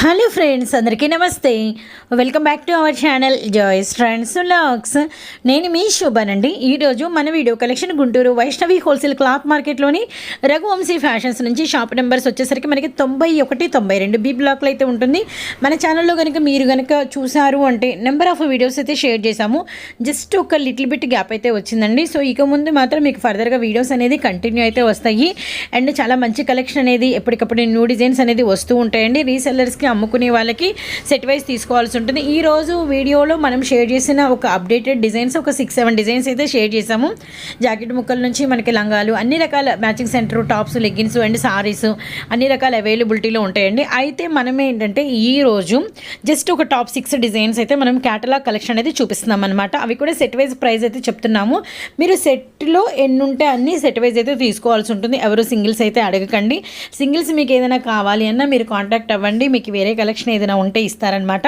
Hello friends అందరికీ నమస్తే. Welcome back to our channel joys friends lakhs నేను మీ శోభానండి. ఈరోజు మన video collection Guntur Vaishnavi wholesale cloth మార్కెట్లోని Raghuvamshi fashions నుంచి షాప్ నెంబర్స్ వచ్చేసరికి మనకి తొంభై ఒకటి తొంభై రెండు బీ బ్లాక్లో అయితే ఉంటుంది. మన ఛానల్లో కనుక మీరు కనుక చూసారు అంటే నెంబర్ ఆఫ్ వీడియోస్ అయితే షేర్ చేశాము. జస్ట్ ఒక లిటిల్ బిట్ గ్యాప్ అయితే వచ్చిందండి. సో ఇక ముందు మాత్రం మీకు ఫర్దర్గా వీడియోస్ అనేది కంటిన్యూ అయితే వస్తాయి. అండ్ చాలా మంచి కలెక్షన్ అనేది ఎప్పటికప్పుడు న్యూ డిజైన్స్ అనేది వస్తూ ఉంటాయండి. రీసెల్లర్స్కి అమ్ముకునే వాళ్ళకి సెట్ వైజ్ తీసుకోవాల్సి ఉంటుంది. ఈ రోజు వీడియోలో మనం షేర్ చేసిన ఒక అప్డేటెడ్ డిజైన్స్ ఒక సిక్స్ సెవెన్ డిజైన్స్ అయితే షేర్ చేసాము జాకెట్ ముక్కల నుంచి మనకి లంగాలు అన్ని రకాల matching centre tops leggings and saris అన్ని రకాల అవైలబిలిటీలో ఉంటాయండి. అయితే మనం ఏంటంటే ఈ రోజు జస్ట్ ఒక టాప్ సిక్స్ డిజైన్స్ అయితే మనం క్యాటలాగ్ కలెక్షన్ అయితే చూపిస్తున్నాం అనమాట అవి కూడా సెట్ వైజ్ ప్రైస్ అయితే చెప్తున్నాము. మీరు సెట్లో ఎన్ని ఉంటే అన్ని సెట్ వైజ్ అయితే తీసుకోవాల్సి ఉంటుంది. ఎవరు సింగిల్స్ అయితే అడగకండి. సింగిల్స్ మీకు ఏదైనా కావాలి అన్నా మీరు కాంటాక్ట్ అవ్వండి. మీకు వేరే కలెక్షన్ ఏదైనా ఉంటే ఇస్తారనమాట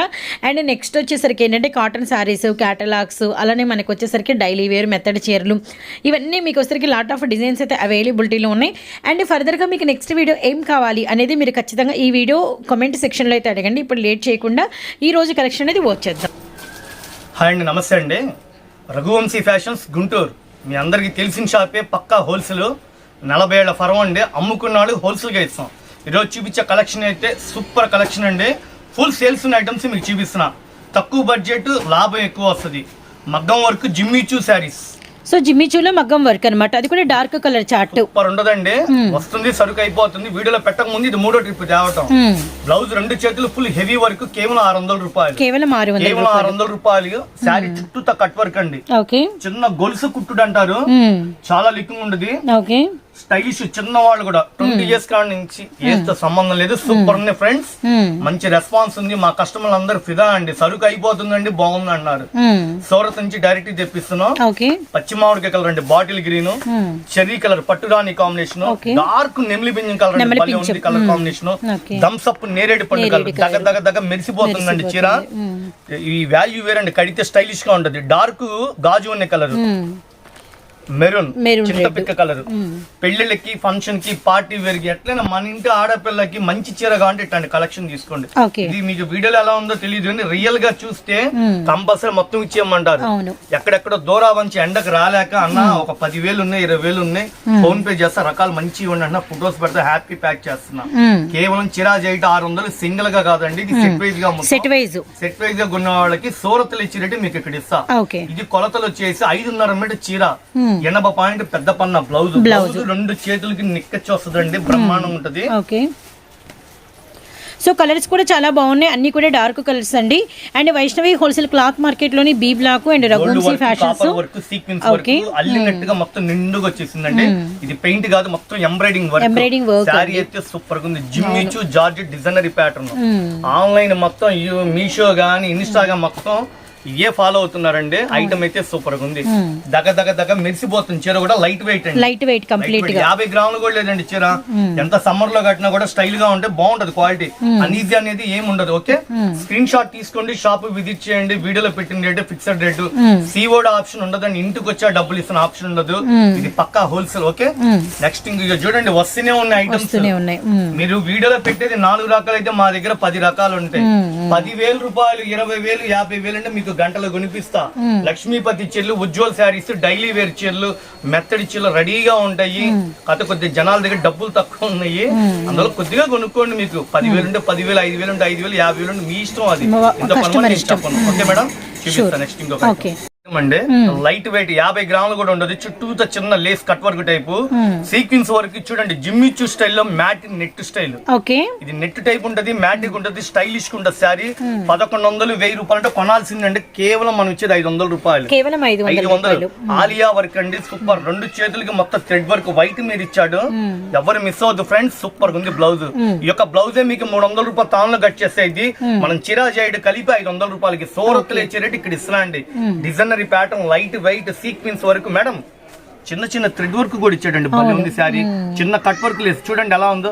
అండ్ నెక్స్ట్ వచ్చేసరికి ఏంటంటే కాటన్ శారీస్ క్యాటలాగ్స్ అలానే మనకు వచ్చేసరికి డైలీ వేర్ మెథడ్ చీరలు. ఇవన్నీ మీకు వచ్చేసరికి లాట్ ఆఫ్ డిజైన్స్ అయితే అవైలబిలిటీలో ఉన్నాయి. అండ్ ఫర్దర్గా మీకు నెక్స్ట్ వీడియో ఏం కావాలి అనేది మీరు ఖచ్చితంగా ఈ వీడియో కమెంట్ సెక్షన్లో అయితే అడగండి. ఇప్పుడు లేట్ చేయకుండా ఈ రోజు కలెక్షన్ అనేది వచ్చేద్దాం హాయ్ అండి నమస్తే అండి. రఘువంశీ ఫ్యాషన్స్ గుంటూరు. మీ అందరికీ తెలిసిన షాపే పక్కా హోల్సేల్ నలభై ఏళ్ళ ఫరం అండి అమ్ముకున్నాడు హోల్సేల్గా ఇస్తాం. ఈరోజు చూపించే కలెక్షన్ అయితే సూపర్ కలెక్షన్ అండి. ఫుల్ సేల్స్ ఉన్న ఐటమ్స్ మీకు చూపిస్తున్నా. తక్కువ బడ్జెట్ లాభం ఎక్కువ వస్తుంది. మగ్గం work Jimmy Choo saris so జిమ్మిచూలో మగ్గం వర్క్ అనమాట అది కూడా డార్క్ కలర్ చార్ట్ సూపర్ ఉండదండి. వస్తుంది సరుకు అయిపోతుంది. వీడియోలో పెట్టక ముందు ఇది మూడో ట్రిప్ తేవటం. బ్లౌజ్ రెండు చేతులు ఫుల్ హెవీ వర్క్ కేవలం ఆరు వందల రూపాయలు. కేవలం ఆరు వందల కేవలం ఆరు వందల రూపాయలు. శారీ చుట్టూ కట్ వర్క్ అండి. చిన్న గొలుసు కుట్టుడు అంటారు. చాలా లిక్కింగ్ ఉండదు. ఓకే స్టైలిష్ చిన్న వాళ్ళు కూడా ట్వంటీ ఇయర్స్ కాడ నుంచి ఏతో సంబంధం లేదు. సూపర్ ఉన్నాయి ఫ్రెండ్స్ మంచి రెస్పాన్స్ ఉంది. మా కస్టమర్లు అందరూ ఫిదా అండి. సరుకు అయిపోతుందండి బాగుంది అన్నారు. సూరత్ నుంచి డైరెక్ట్ తెప్పిస్తున్నాం. పచ్చి మామిడికాయ కలర్ అండి. బాటిల్ గ్రీన్ చెర్రీ కలర్ పట్టురాని కాంబినేషన్. డార్క్ నెమిలి పింజం కలర్ ఉంది. Colour combination. థమ్స్ అప్ నేరేడు పండు కలర్ దగ్గర దగ్గర దగ్గర మెరిసిపోతుందండి చీర. ఈ వాల్యూ వేరండి. కడితే స్టైలిష్గా ఉంటది. డార్క్ గాజు ఉన్న కలర్ మెరూన్ red. పిక్క కలర్. పెళ్ళిళ్ళకి ఫంక్షన్కి పార్టీ వేర్కి ఎట్లైనా మన ఇంటి ఆడపిల్లకి మంచి చీర కావాలంటే ఇట్లాంటి కలెక్షన్ తీసుకోండి. ఇది మీకు వీడియోలో ఎలా ఉందో తెలియదు కానీ రియల్గా చూస్తే కంపల్సరీ మొత్తం ఇచ్చేయమంటారు. ఎక్కడెక్కడో దూరా వంచి ఎండకు రాలేక అన్న ఒక పదివేలు ఉన్నాయి ఇరవై వేలు ఉన్నాయి ఫోన్ పే చేస్తా రకాలు మంచి ఇవ్వండి అన్న ఫొటోస్ పెడితే హ్యాపీ ప్యాక్ చేస్తున్నా. కేవలం చిరా చేయట ఆరు వందలు సింగిల్గా కాదండి ఇది సెట్ వైజ్గా సెట్ వైజ్ సెట్ వైజ్గా కొన్న వాళ్ళకి సూరత్లు ఇచ్చి రేటు మీకు ఇక్కడ ఇస్తా. ఇది కొలతలు వచ్చేసి ఐదున్నర మీటర్ చీర. ఎనభై పాయింట్ పెద్ద పన్న బ్లౌజ్. బ్లౌజ్. రెండు చేతులకి నిక్కచ్చి వస్తుందండి బ్రహ్మాండం ఉంటది. ఓకే. సో కలర్స్ కూడా చాలా బాగున్నాయి. అన్ని కూడా డార్క్ కలర్స్ అండి. And Vaishnavi wholesale cloth మార్కెట్లోని B block and Raghuvamshi work fashions work work. అల్లినట్టుగా మొత్తం నిండుగా వచ్చేసిందండి. ఇది పెయింట్ కాదు మొత్తం embroidering work Embroidering work sari అయితే సూపర్గా ఉంది. Jimmy Choo georgette designer pattern online మొత్తం మీషో గానీ ఇన్స్టాగ్రామ్ మొత్తం ఇవే ఫాలో అవుతున్నారండి. ఐటమ్ అయితే సూపర్గా ఉంది. దగ దగ దగ మెరిసిపోతుంది. చీర కూడా లైట్ వెయిట్ అండి. Light weight complete. యాభై గ్రాములు కూడా లేదండి చీర. ఎంత సమ్మర్లో కట్టినా కూడా స్టైల్గా ఉంటే బాగుంటది క్వాలిటీ అనీజీ అనేది ఏం ఉండదు ఓకే స్క్రీన్ షాట్ తీసుకోండి షాప్ విజిట్ చేయండి వీడియోలో పెట్టిన rate fixed rate COD option ఉండదండి. ఇంటికి వచ్చే డబ్బులు ఇస్తున్న ఆప్షన్ ఉండదు. ఇది పక్కా హోల్సేల్ ఓకే నెక్స్ట్ ఇంక చూడండి వస్తూనే ఉన్నాయి. ఐటమ్స్. మీరు వీడియోలో పెట్టేది నాలుగు రకాలు అయితే మా దగ్గర పది రకాలు ఉంటాయి. పదివేల రూపాయలు ఇరవై వేలు యాభై వేలు అంటే మీకు గంటలు కొనిపిస్తా. లక్ష్మీపతి చీరలు ఉజ్వల్ శారీస్ డైలీ వేర్ చీరలు మెత్తడి చీరలు రెడీగా ఉంటాయి. కథ కొద్ది జనాల దగ్గర డబ్బులు తక్కువ ఉన్నాయి. అందులో కొద్దిగా కొనుక్కోండి మీకు. పదివేలు ఉంటే పదివేలు ఐదు వేలు ఉంటే ఐదు వేలు యాభై వేలు మీ ఇష్టం అది. ఇంత పని ఇష్టం. Okay madam? చూపిస్తా నెక్స్ట్ ఇంకొక అండి లైట్ వెయిట్ యాభై గ్రాములు కూడా ఉండదు. చుట్టూతో చిన్న lace cut work type. Sequence work చూడండి జిమ్మిచు స్టైల్లో మ్యాట్ నెట్ స్టైల్. ఇది నెట్ టైప్ ఉంటది మ్యాటిక్ ఉంటది స్టైలిష్ ఉంటది శారీ. పదకొండు వందలు వెయ్యి రూపాయలు అంటే కొనాల్సిందంటే కేవలం మనం ఇచ్చేది ఐదు వందల రూపాయలు. కేవలం ఐదు వందల ఆలియా వర్క్ అండి సూపర్. రెండు చేతులకి మొత్తం థ్రెడ్ వర్క్ వైట్ మీరు ఇచ్చాడు. ఎవరు మిస్ అవ్వద్దు ఫ్రెండ్స్ సూపర్ ఉంది బ్లౌజ్. ఈ యొక్క బ్లౌజే మీకు మూడు వందల రూపాయలు తానులో కట్ చేస్తే ఇది. మనం చిరా చేయడు కలిపి ఐదు వందల రూపాయలకి సోరత్తులు ఇచ్చే రేటు ఇక్కడ ఇస్తున్నా అండి. Designer pattern light white sequence వరకు మేడం చిన్న చిన్న థ్రెడ్ వర్క్ కూడా ఇచ్చాడండి. భలే ఉంది శారీ చిన్న కట్ వర్క్ లేదు. చూడండి ఎలా ఉందో.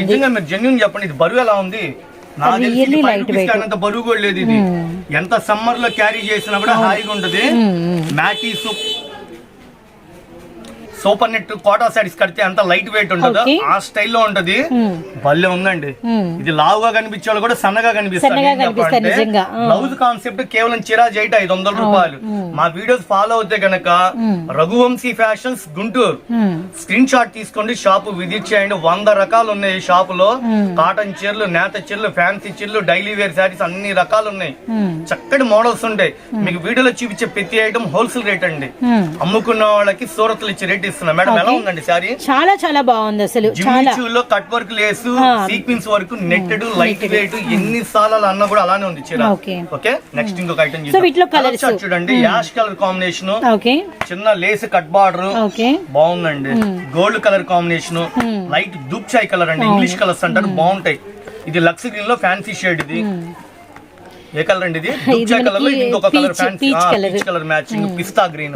నిజంగా మీరు జెన్యున్ చెప్పండి ఇది బరువు ఎలా ఉంది. కానంత బరువు కూడా లేదు ఇది. ఎంత సమ్మర్లో క్యారీ చేసినా కూడా హాయిగా ఉంటది. మ్యాటీ సూప్ సూపర్ నెట్ కోటా సారీస్ కడితే ఎంత లైట్ వెయిట్ Okay. ఆ స్టైల్లో ఉంటది. భలే ఉందండి. ఇది లావుగా కనిపించే వాళ్ళు కూడా సన్నగా కనిపిస్తారు. ఆ. బ్లౌజ్ కాన్సెప్ట్ కేవలం చిరా జైట్ ఐదు వందల రూపాయలు మా వీడియోస్ ఫాలో అవుతే గనక Raghuvamshi fashions Guntur. Screen shot తీసుకోండి షాప్ విజిట్ చేయండి వంద రకాలు ఉన్నాయి ఈ షాప్లో కాటన్ చీరలు నేత చీరలు ఫ్యాన్సీ చీరలు డైలీ వేర్ శారీస్ అన్ని రకాలు ఉన్నాయి. చక్కటి మోడల్స్ ఉంటాయి మీకు వీడియోలో చూపించే ప్రతి ఐటమ్ హోల్సేల్ రేట్ అండి మ్మ్. అమ్ముకున్న వాళ్ళకి సూరత్లు ఇచ్చే రేట్ ఇస్తున్నా మేడం ఎలా ఉందండి శారీ చాలా చాలా బాగుంది అసలు. జిమ్మిచూలో cut work lace. Sequence work netted light weight ఎన్ని సార్లు అన్నా కూడా అలానే ఉంది చీర. ఓకే. నెక్స్ట్ ఇంకొక ఐటమ్. చూడండి. యాష్ కలర్ కాంబినేషన్ చిన్న లేస్ కట్ బార్డర్ బాగుందండి. గోల్డ్ కలర్ కాంబినేషన్ లైట్ దూప్ చాయ్ కలర్ అండి. ఇంగ్లీష్ కలర్స్ అంటారు. బాగుంటాయి. ఇది లక్స్ గ్రీన్లో ఫ్యాన్సీ షేడ్ ఇది. ఏ కలర్ అండి ఇది? కలర్ ఇంకొక కలర్. Peach colour. మ్యాచింగ్ పిస్తా గ్రీన్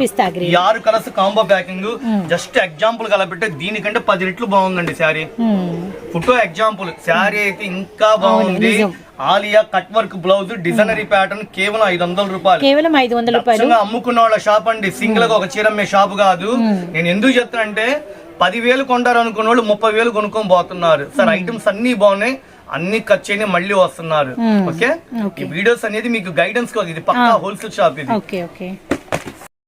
ఈ ఆరు colours combo packing just example కలపెట్టే దీనికంటే పది రెట్లు బాగుందండి శారీ. ఫోటో ఎగ్జాంపుల్ శారీ అయితే ఇంకా బాగుంది. Alia cut work blouse designer pattern కేవలం ఐదు వందల రూపాయలు. కేవలం ఐదు వందల రూపాయలు. అమ్ముకున్న వాళ్ళ షాప్ అండి. సింగిల్గా ఒక చీర షాప్ కాదు. నేను ఎందుకు చెప్తానంటే పదివేలు కొంటారు అనుకున్న వాళ్ళు ముప్పై వేలు కొనుక్కొని పోతున్నారు. సార్ ఐటమ్స్ అన్ని బాగున్నాయి. అన్ని ఖర్చు అయినాయి మళ్ళీ వస్తున్నారు. Okay Okay. ఈ వీడియోస్ అనేది మీకు గైడెన్స్ కాదు ఇది పక్కా హోల్సేల్ షాప్ ఇది. ఓకే ఓకే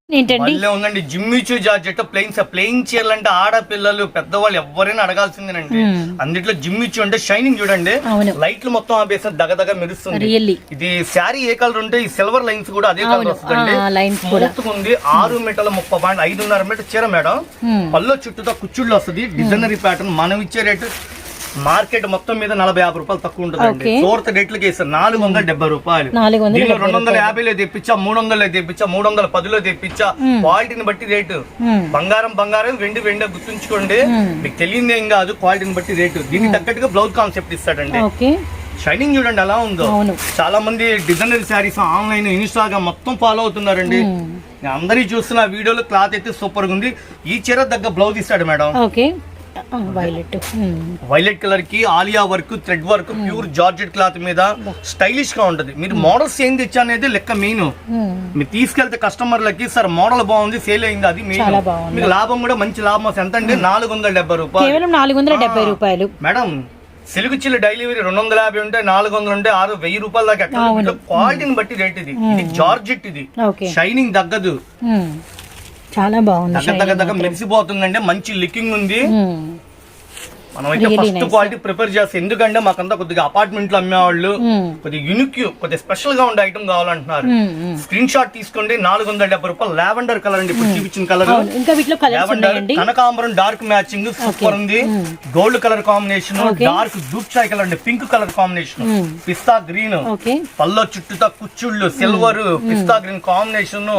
ఏంటండి? మళ్ళీ ఉందండి. జిమ్మిచూ జార్జెట్ ప్లెయిన్ ప్లెయిన్ చీరలు అంటే ఆడపిల్లలు పెద్దవాళ్ళు ఎవరైనా అడగాల్సిందేనండి. అందుట్లో జిమ్మిచూ అంటే షైనింగ్ చూడండి. లైట్లు మొత్తం ఆపేసి దగదగ మెరుస్తుంది. ఇది శారీ ఏ కలర్ ఉంటే ఈ సిల్వర్ లైన్స్ కూడా అదే కలర్ అవును. వస్తుంది ఆ, lines కూడా. Smooth గా ఉంది. ఆరు మీటర్ల ముప్పై పాయింట్ ఐదున్నర మీటర్ చీర మేడం Hmm. పళ్ళు చుట్టూతో కుచ్చుళ్ళు వస్తుంది. డిజైనరీ ప్యాటర్న్ మనం ఇచ్చే రేటు మార్కెట్ మొత్తం మీద నలభై యాభై రూపాయలు తక్కువ ఉంటుందండి. Okay. సూరత్ రేట్లకి వేస్తారు నాలుగు వందల డెబ్బై రూపాయలు. దీనిలో రెండు వందల యాభైలో తెప్పించా మూడు వందలు తెప్పించా మూడు వందల పదిలో తెప్పించా. క్వాలిటీని బట్టి రేటు. బంగారం బంగారం వెండి వెండి గుర్తుంచుకోండి. మీకు తెలియదు ఏం కాదు క్వాలిటీని బట్టి రేటు దీనికి తగ్గట్టుగా బ్లౌజ్ కాన్సెప్ట్ ఇస్తాడండి. షైనింగ్ చూడండి ఎలా ఉందో. చాలా మంది డిజైనర్ శారీస్ ఆన్లైన్ ఇన్స్టాగ్రామ్ మొత్తం ఫాలో అవుతున్నారండి. నేను అందరి చూస్తున్న వీడియోలో క్లాత్ అయితే సూపర్గా ఉంది. ఈ చీర దగ్గర బ్లౌజ్ ఇస్తాడు మేడం. వైలెట్ వైలెట్ కలర్కి Alia work thread work pure georgette cloth మీద స్టైలిష్గా ఉంటది. మీరు మోడల్స్ ఏం తెచ్చా అనేది లెక్క మెయిన్ మీరు తీసుకెళ్తే కస్టమర్లకి సార్ మోడల్ బాగుంది సేల్ అయింది అది. మీకు లాభం కూడా మంచి లాభం. ఎంత అంటే నాలుగు వందల డెబ్బై రూపాయలు. కేవలం నాలుగు వందల డెబ్బై రూపాయలు. మేడం సిలుగు చిల్లు డెలివరీ రెండు వందల యాభై ఉంటే నాలుగు వందలు ఉంటే ఆరు వెయ్యి రూపాయల దాకా క్వాలిటీని బట్టి రేట్ ఇది. ఇది జార్జెట్ ఇది. షైనింగ్ తగ్గదు. చాలా బాగుంది మెరిసిపోతుందంటే మంచి లిక్కింగ్ ఉంది. మ్మ్. మనం అయితే Really ఫస్ట్. క్వాలిటీ ప్రిపేర్ చేస్తాం ఎందుకంటే మాకంతా కొద్దిగా అపార్ట్మెంట్లో అమ్మేవాళ్ళు మ్మ్. కొద్దిగా యూనిక్ కొద్దిగా స్పెషల్గా ఉండే ఐటమ్ కావాలంటున్నారు. స్క్రీన్ షాట్ తీసుకోండి నాలుగు వందల డెబ్బై రూపాయలు లావెండర్ కలర్ అండి. ఇప్పుడు చూపించిన కలర్ లావెండర్ కనకాంబరం డార్క్ మ్యాచింగ్ సూపర్ ఉంది. Gold colour combination. డార్క్ దూప్ చాయ్ కలర్ అండి. Pink colour combination Hmm. పిస్తా గ్రీన్ పల్లో చుట్టూతా కుచ్చుళ్ళు సిల్వర్ పిస్తా గ్రీన్ కాంబినేషన్.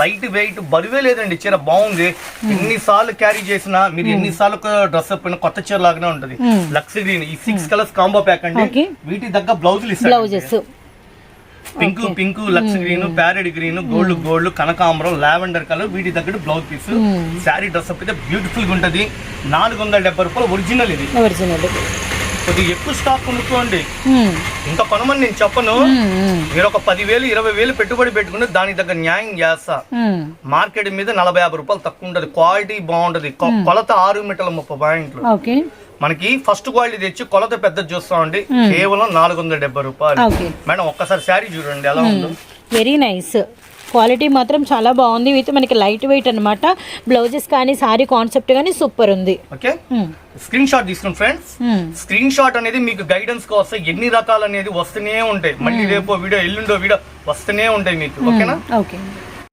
లైట్ వెయిట్ బరువే లేదండి. చీర బాగుంది. ఎన్ని సార్లు క్యారీ చేసినా మీరు ఎన్ని సార్లు డ్రెస్ అప్ కొత్త చీర లాగానే ఉంటది. లక్స్ గ్రీన్ ఈ సిక్స్ కలర్స్ కాంబో ప్యాక్ అండి. వీటి దగ్గర బ్లౌజులు ఇస్తారు blouses. Pink pink lux green parrot green gold gold కనకాంబరం లావెండర్ కలర్ వీటి తగ్గట్టు blouse piece. Sari dress up అయితే బ్యూటిఫుల్గా ఉంటది. నాలుగు వందల డెబ్బై రూపాయలు ఒరిజినల్ ఇది. ఒరిజినల్. కొద్దిగా ఎక్కువ స్టాక్ కొనుక్కోండి ఇంకా కొనమని నేను చెప్పను. మీరు ఒక పదివేలు ఇరవై వేలు పెట్టుబడి పెట్టుకుంటే దానికి దగ్గర న్యాయం చేస్తా. మార్కెట్ మీద నలభై యాభై రూపాయలు తక్కువ ఉంటది క్వాలిటీ బాగుంటది. కొలత ఆరు మీటర్ల ముప్పై పాయింట్లు. మనకి ఫస్ట్ క్వాలిటీ తెచ్చి కొలత పెద్ద చూస్తామండి. కేవలం నాలుగు వందల డెబ్బై రూపాయలు. మేడం ఒక్కసారి శారీ చూడండి ఎలా ఉందో. వెరీ నైస్ క్వాలిటీ మాత్రం చాలా బాగుంది. విత్ మనకి లైట్ వెయిట్ అన్నమాట. బ్లౌజెస్ కానీ సారీ కాన్సెప్ట్ కానీ సూపర్ ఉంది. ఓకే. స్క్రీన్ షాట్ తీసుకోండి ఫ్రెండ్స్. స్క్రీన్ షాట్ అనేది మీకు గైడెన్స్ కోసం ఎన్ని రకాలు అనేది వస్తూనే ఉంటాయి. మళ్ళీ రేపో వీడియో ఎల్లుండో వీడియో వస్తూనే ఉంటాయి మీకు. ఓకేనా? ఓకే.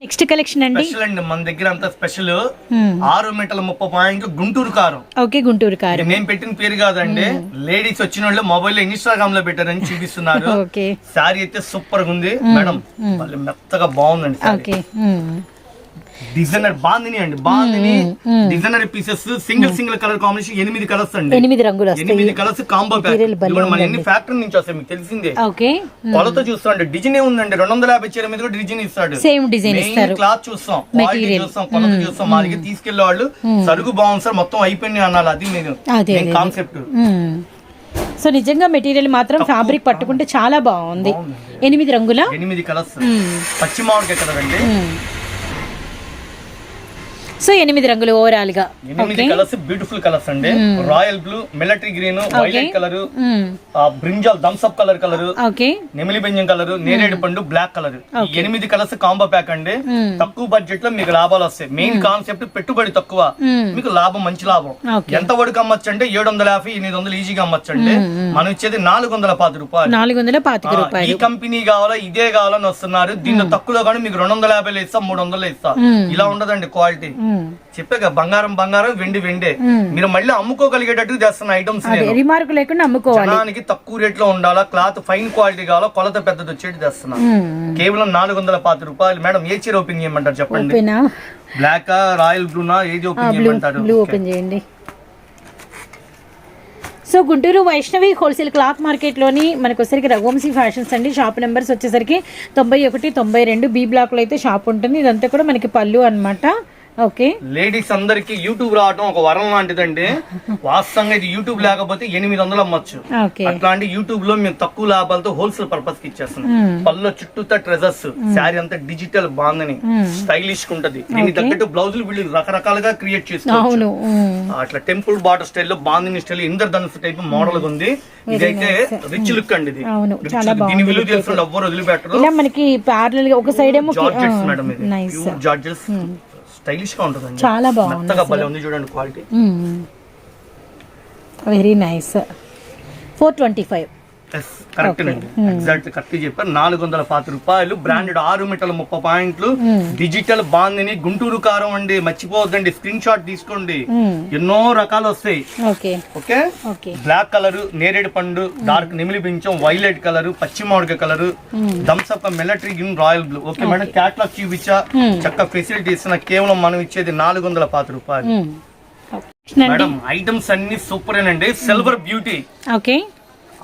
నెక్స్ట్ కలెక్షన్ అండి? స్పెషల్ అండి మన దగ్గర అంతా స్పెషల్ మ్మ్. ఆరు మీటర్ల ముప్పై పాయింట్ గుంటూరు కారం. ఓకే గుంటూరు కారం. నేను పెట్టిన పేరు కాదండి. లేడీస్ వచ్చిన వాళ్ళు మొబైల్లో ఇన్స్టాగ్రామ్లో పెట్టారని చూపిస్తున్నారు. ఓకే శారీ అయితే సూపర్గా ఉంది మేడం వాళ్ళు మెత్తగా బాగుందండి ఓకే మ్మ్. డిజైనర్ బాందిని అండి bandhani designer pieces single single colour combination ఎనిమిది కలర్స్ అండి. ఎనిమిది రంగులు ఎనిమిది కలర్స్ కాంబో మన ఎన్ని ఫ్యాక్టరీ నుంచి వస్తాయి మీకు తెలిసిందే. ఓకే. కొలత చూస్తాండి డిజైన్ ఉందండి రెండు వందల యాభై చీర మీద కూడా డిజైన్ ఇస్తాడు. సేమ్ డిజైన్ ఇస్తారు. క్లాత్ చూస్తాం క్వాలిటీ. చూస్తాం కొలత చూస్తాం మా దగ్గర తీసుకెళ్ళే వాళ్ళు సరుకు బాగుంది సార్ మొత్తం అయిపోయింది అనాలి అది మీరు. కాన్సెప్ట్. సో నిజంగా మెటీరియల్ మాత్రం ఫ్యాబ్రిక్ పట్టుకుంటే చాలా బాగుంది. ఎనిమిది రంగుల? ఎనిమిది కలర్స్ పచ్చి మామిడికాయ కలర్ అండి. సో ఎనిమిది రంగులు ఓవరాల్గా ఎనిమిది కలర్స్ బ్యూటిఫుల్ కలర్స్ అండి. Royal blue military green violet colour. Brinjal Thums Up colour colour okay. నెమిలి బెంజం కలర్ నేరేడు పండు బ్లాక్ కలర్ ఎనిమిది కలర్స్ కాంబో ప్యాక్ అండి. తక్కువ బడ్జెట్లో మీకు లాభాలు వస్తాయి. మెయిన్ కాన్సెప్ట్ పెట్టుబడి తక్కువ. మీకు లాభం మంచి లాభం. ఎంత వరకు అమ్మచ్చు అంటే ఏడు వందల యాభై ఎనిమిది వందలు ఈజీగా అమ్మచ్చు అండి మనం ఇచ్చేది నాలుగు వందల పాతి రూపాయలు. నాలుగు వందల పాతిక ఆ, రూపాయలు. ఈ కంపెనీ కావాలా ఇదే కావాలని వస్తున్నారు. దీంట్లో తక్కువలో కానీ మీకు రెండు వందల యాభైలో ఇస్తా మూడు వందలు ఇస్తా ఇలా ఉండదండి క్వాలిటీ. చెప్పాక బంగారం బంగారం వెండి వెండే. మీరు మళ్ళీ అమ్ముకోగలిగేటట్టు చేస్తున్న ఐటమ్స్ రిమార్క్ లేకుండా అమ్ముకోవాలి. జనానికి తక్కువ రేట్లో ఉండాలా? క్లాత్ ఫైన్ క్వాలిటీ కావాలా? కొలత పెద్దది వచ్చేటి తెస్తున్నా. కేవలం నాలుగు వందల పాతి రూపాయలు. మేడం ఏ చీర ఓపెన్ చేయమంటారు చెప్పండి? బ్లాక్ రాయల్ బ్లూనా ఏది ఓపెన్ చేయమంటారు? బ్లూ ఓపెన్ చేయండి. So Guntur Vaishnavi wholesale cloth మార్కెట్లోని మనకు వచ్చేసరికి రఘువంశీ ఫ్యాషన్స్ అండి. షాప్ నెంబర్స్ వచ్చేసరికి తొంభై ఒకటి తొంభై రెండు బి బ్లాక్లో అయితే షాప్ ఉంటుంది. ఇదంతా కూడా మనకి పళ్ళు అన్నమాట. ఓకే లేడీస్ అందరికి యూట్యూబ్ రావడం ఒక వరం లాంటిదండి. వాస్తవంగా ఇది యూట్యూబ్ లేకపోతే ఎనిమిది వందలు అమ్మచ్చు. అట్లాంటి యూట్యూబ్లో మేము తక్కువ లాభాలతో హోల్సేల్ పర్పస్కి ఇచ్చేస్తున్నాం పళ్ళు చుట్టూతా ట్రెజర్స్ శారీ అంతా డిజిటల్ బాగుందని స్టైలిష్ ఉంటది. దీనికి తగ్గట్టు బ్లౌజులు వీళ్ళు రకరకాలుగా క్రియేట్ మ్మ్. అట్లా టెంపుల్ బార్డర్ స్టైల్లో బాందిని స్టైల్ ఇంద్రధనుసు టైప్ మోడల్ ఉంది. ఇదైతే రిచ్ లుక్ అండి ఇది. దీని విలువ తెలిసిన ఎవ్వరు వదిలిపెట్టరు. మనకి ప్యారల్గా ఒక సైడ్ ఏమో జార్జెట్స్ మేడం ఇది. జార్జెట్స్. స్టైలిష్గా ఉంటుందండి చాలా బాగుంది భలే ఉంది చూడండి quality very nice four twenty five yes correct అండి. ఎగ్జాక్ట్ కరెక్ట్ చెప్పారు. నాలుగు వందల పాతి రూపాయలు బ్రాండెడ్ ఆరు మీటర్ల ముప్పై పాయింట్లు. డిజిటల్ బాందిని గుంటూరు కారం అండి. మర్చిపోవద్దండి. స్క్రీన్ షాట్ తీసుకోండి. ఎన్నో రకాలు వస్తాయి ఓకే బ్లాక్ కలర్ నేరేడు పండు డార్క్ నిమిలి పించం వైలెట్ కలర్ పచ్చి మామిడికాయ colour Thums Up military green royal blue okay madam catalogue చూపించా. చక్క ఫెసిలిటీస్ కేవలం మనం ఇచ్చేది నాలుగు వందల పాతి రూపాయలు మేడం ఐటమ్స్ అన్ని సూపర్ అండి సిల్వర్ బ్యూటీ ఓకే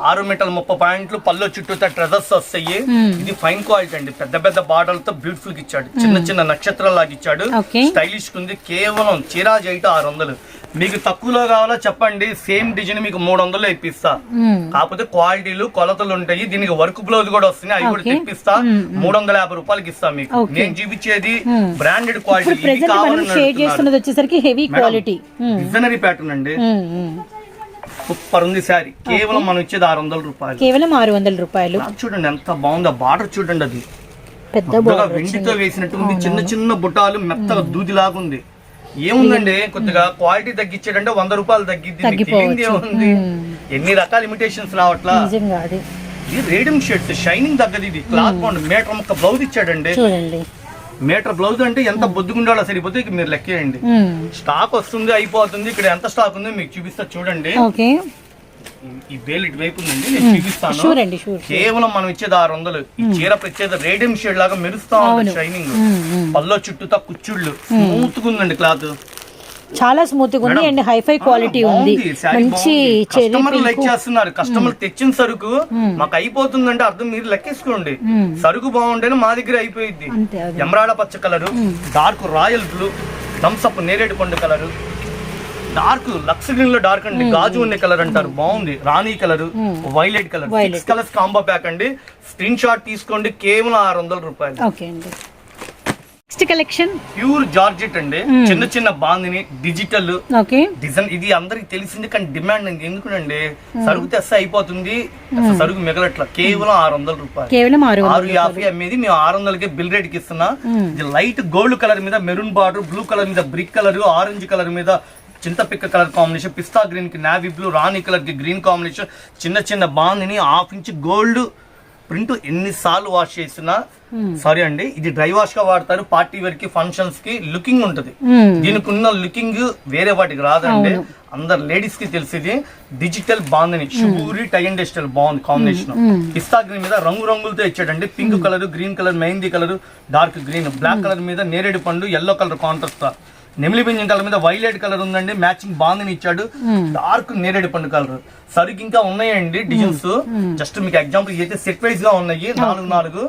ఆరు మీటర్ల ముప్పై పాయింట్లు పళ్ళు చుట్టూతా ట్రెజర్స్ వస్తాయి. ఇది ఫైన్ క్వాలిటీ అండి. పెద్ద పెద్ద బార్డర్లతో బ్యూటిఫుల్గా ఇచ్చాడు. చిన్న చిన్న నక్షత్రాలు లాగా ఇచ్చాడు స్టైలిష్ ఉంది. కేవలం చీరాజ్ అయితే ఆరు వందలు. మీకు తక్కువలో కావాలో చెప్పండి. సేమ్ డిజైన్ మీకు మూడు వందలు ఇప్పిస్తా. కాకపోతే క్వాలిటీలు కొలతలు ఉంటాయి. దీనికి వర్క్ బ్లౌజ్ కూడా వస్తున్నాయి అవి కూడా తెప్పిస్తా. మూడు వందల యాభై రూపాయలకి ఇస్తా మీకు. నేను చూపించేది బ్రాండెడ్ క్వాలిటీ వచ్చేసరికి హెవీ క్వాలిటీ డిజైనరీ ప్యాటర్న్ అండి. సూపర్ ఉంది శారీ కేవలం మనం ఇచ్చేది ఆరు వందల రూపాయలు. కేవలం ఆరు వందల రూపాయలు చూడండి ఎంత బాగుందో బార్డర్ చూడండి అది. పెద్ద వెండితో వేసినట్టు ఉంది చిన్న చిన్న బుట్టాలు మెత్తగా దూదిలాగా ఉంది. ఏముందండి? కొద్దిగా క్వాలిటీ తగ్గించాడంటే వంద రూపాయలు తగ్గిద్ది తెలియంది ఏముంది? ఎన్ని రకాల ఇమిటేషన్స్ రావట్లా? ఇది రేడియం షర్ట్స్ షైనింగ్ తగ్గది ఇది క్లాత్ బాగుంది. మీటర్ ఒక బ్లౌజ్ ఇచ్చాడండి. చూడండి. మీటర్ బ్లౌజ్ అంటే ఎంత బొద్దుగుండాలో సరిపోతే ఇక మీరు లెక్కేయండి. స్టాక్ వస్తుంది అయిపోతుంది ఇక్కడ ఎంత స్టాక్ ఉందో మీకు చూపిస్తా చూడండి. ఈ వేలు ఇటువైపు ఉందండి నేను చూపిస్తాను. అండి షూర్ కేవలం మనం ఇచ్చేది ఆరు వందలు. ఈ చీర ప్రత్యేక రేడియం షేడ్ లాగా మెరుస్తా ఉంది షైనింగ్ పల్లో చుట్టూతా కుచ్చుళ్ళు. స్మూత్ ఉందండి క్లాత్ చాలా స్మూత్గా ఉంది అండ్ హైఫై క్వాలిటీ ఉంది. మంచి కస్టమర్ లైక్ చేస్తున్నారు. కస్టమర్ తెచ్చిన సరుకు మాకు అయిపోతుందంటే అర్థం మీరు లెక్కేసుకోండి. సరుకు బాగుంటేనే మా దగ్గర అయిపోయింది ఎమరాడ పచ్చ colour dark royal blue Thums Up నేరేడు పండు కలరు. డార్క్ లక్స్ గ్రీన్లో డార్క్ అండి. గాజు ఉండే కలర్ అంటారు. బాగుంది. రాణి colour violet colour. Six colours combo pack అండి. స్క్రీన్ షాట్ తీసుకోండి. కేవలం ఆరు వందల రూపాయలు. ఓకే అండి. Next collection? ప్యూర్ జార్జెట్ అండి. చిన్న చిన్న బాందిని డిజిటల్. ఓకే. డిజైన్ ఇది అందరికి తెలిసింది కానీ డిమాండ్ ఉంది. ఎందుకంటే సరుకు తెస్తే అయిపోతుంది. సరుకు మిగలట్ల. కేవలం ఆరు వందల రూపాయలు. కేవలం ఆరు యాభై అమ్మేది. మేము ఆరు వందలకి బిల్ రేట్కి ఇస్తున్నా ఇది లైట్ గోల్డ్ కలర్ మీద మెరూన్ బార్డర్ బ్లూ కలర్ మీద బ్రిక్ కలర్ ఆరెంజ్ కలర్ మీద చింతపిక్క కలర్ కాంబినేషన్ పిస్తా గ్రీన్కి నావీ బ్లూ రాణి కలర్కి గ్రీన్ కాంబినేషన్ చిన్న చిన్న bandhani half inch gold. Print ఎన్నిసార్లు వాష్ చేసినా సారీ అండి ఇది డ్రై వాష్గా వాడతారు పార్టీ వేర్కి ఫంక్షన్స్కి లుకింగ్ ఉంటది. దీనికి ఉన్న లుకింగ్ వేరే వాటికి రాదండి. అందరు లేడీస్కి తెలిసేది డిజిటల్ బాగుందని షూరి టై అండ్ స్టైల్ బాగుంది కాంబినేషన్ పిస్తా గ్రీన్ మీద రంగు రంగులతో ఇచ్చాడండి. Pink colour green colour mehndi colour dark green black colour మీద నేరేడు పండు ఎల్లో కలర్ కాంట్రాస్ట్ నెమిలి పింజం కలర్ మీద వైలెట్ కలర్ ఉందండి. మ్యాచింగ్ బాగుందని ఇచ్చాడు. డార్క్ నేరేడు పండు కలర్. సరుకు ఇంకా ఉన్నాయండి డిజైన్స్. జస్ట్ మీకు ఎగ్జాంపుల్ అయితే సెట్ వైజ్గా ఉన్నాయి. నాలుగు నాలుగు.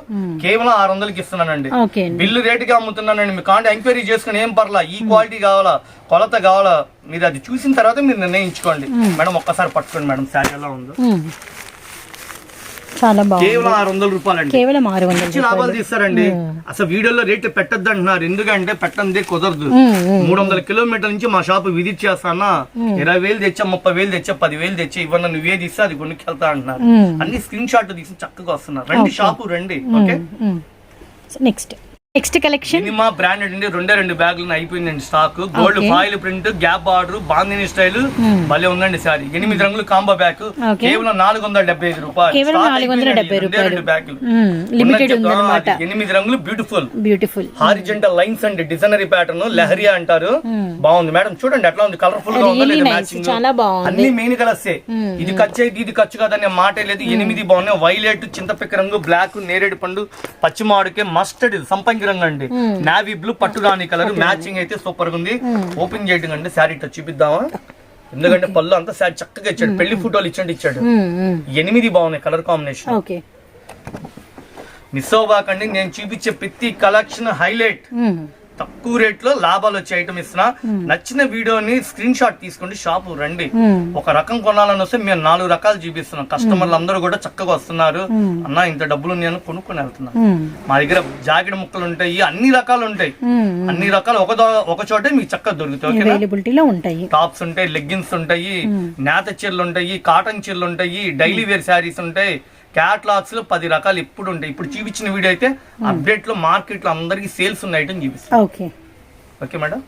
కేవలం ఆరు వందలకి ఇస్తున్నానండి. బిల్లు రేటుకి అమ్ముతున్నానండి. మీకు కాంటే ఎంక్వైరీ చేసుకుని ఏం పర్లా? ఈ క్వాలిటీ కావాలా? కొలత కావాలా? మీరు అది చూసిన తర్వాత మీరు నిర్ణయించుకోండి. మేడం ఒక్కసారి పట్టుకోండి మేడం. శారీ ఎలా ఉందో. చాలా బాగుంది. కేవలం ఆరు వందల రూపాయలండి. కేవలం ఆరు వందలు లాభాలు తీస్తారండి. అసలు వీడియోలో రేట్లు పెట్టద్దు అంటున్నారు. ఎందుకంటే పెట్టందే కుదరదు. మూడు వందల కిలోమీటర్ల నుంచి మా షాప్ విజిట్ చేస్తానా ఇరవై వేలు తెచ్చా ముప్పై వేలు తెచ్చా పది వేలు తెచ్చా ఇవన్న నువ్వే తీస్తే అది కొనుక్కెళ్తా అంటున్నారు. అన్ని స్క్రీన్ షాట్ తీసి చక్కగా వస్తున్నారు. రండి షాపు రండి. Okay? Next. Next collection cinema branded అండి రెండే రెండు బ్యాగులు అయిపోయిందండి stock gold. Foil print gap border bandhani style భలే ఉందండి సారీ ఎనిమిది రంగులు కాంబో బ్యాగ్. కేవలం నాలుగు వందల డెబ్బై ఐదు రూపాయలు. కేవలం Stock 470 అయిపోయిందండి. రెండే రూపాయలు. రెండు బ్యాగులు. లిమిటెడ్ ఉన్నది చెప్తా, ఉందన్నమాట. అది ఎనిమిది రంగులు బ్యూటిఫుల్ బ్యూటిఫుల్ హారిజెంటల్ లైన్స్ అండి డిజైనరీ ప్యాటర్న్ లెహరియా అంటారు. బాగుంది. మేడం చూడండి ఎట్లా ఉంది? కలర్ఫుల్గా ఉందా. మ్యాచింగ్ చాలా బాగుంది. అన్ని మెయిన్ కలర్స్ ఇది ఖర్చు అయితే ఇది ఖర్చు కాదనే మాటే లేదు. ఎనిమిది బాగున్నాయి. వైలెట్ చింతపిక్క రంగు బ్లాక్ నేరేడు పండు పచ్చి మామిడికాయ మస్టర్డ్ సంపంగి రంగు అండి నావీ బ్లూ పట్టు రాణి కలర్ మ్యాచింగ్ అయితే సూపర్గా ఉంది ఓపెన్ చేయడం అండి శారీ ఇట్లా చూపిద్దామా? ఎందుకంటే పళ్ళు అంతా శారీ చక్కగా ఇచ్చాడు. పెళ్ళి ఫోటోలు ఇచ్చండి ఇచ్చాడు. ఎనిమిది బాగున్నాయి కలర్ కాంబినేషన్. మిస్ అవ్వకండి నేను చూపించే ప్రతి కలెక్షన్ హైలైట్. తక్కువ రేట్లో లాభాలు వచ్చే ఐటమ్ ఇస్తున్నా నచ్చిన వీడియోని స్క్రీన్ షాట్ తీసుకోండి షాప్ రండి. ఒక రకం కొనాలని వస్తే మేము నాలుగు రకాలు చూపిస్తున్నాం. కస్టమర్లు అందరూ కూడా చక్కగా వస్తున్నారు. అన్న ఇంత డబ్బులు నేను కొనుక్కొని వెళ్తున్నాను మా దగ్గర జాకెట్ ముక్కలు ఉంటాయి అన్ని రకాలు ఉంటాయి. అన్ని రకాలు ఒక ఒక చోటే మీకు చక్కగా దొరుకుతాయి టాప్స్ ఉంటాయి లెగ్గిన్స్ ఉంటాయి నేత చీరలు ఉంటాయి కాటన్ చీరలు ఉంటాయి డైలీ వేర్ శారీస్ ఉంటాయి. క్యాట్లాగ్స్లో పది రకాలు ఎప్పుడు ఉంటాయి. ఇప్పుడు చూపించిన వీడియో అయితే అప్డేట్లో మార్కెట్లో అందరికి సేల్స్ ఉన్న ఐటమ్ చూపిస్తాం ఓకే ఓకే మేడం.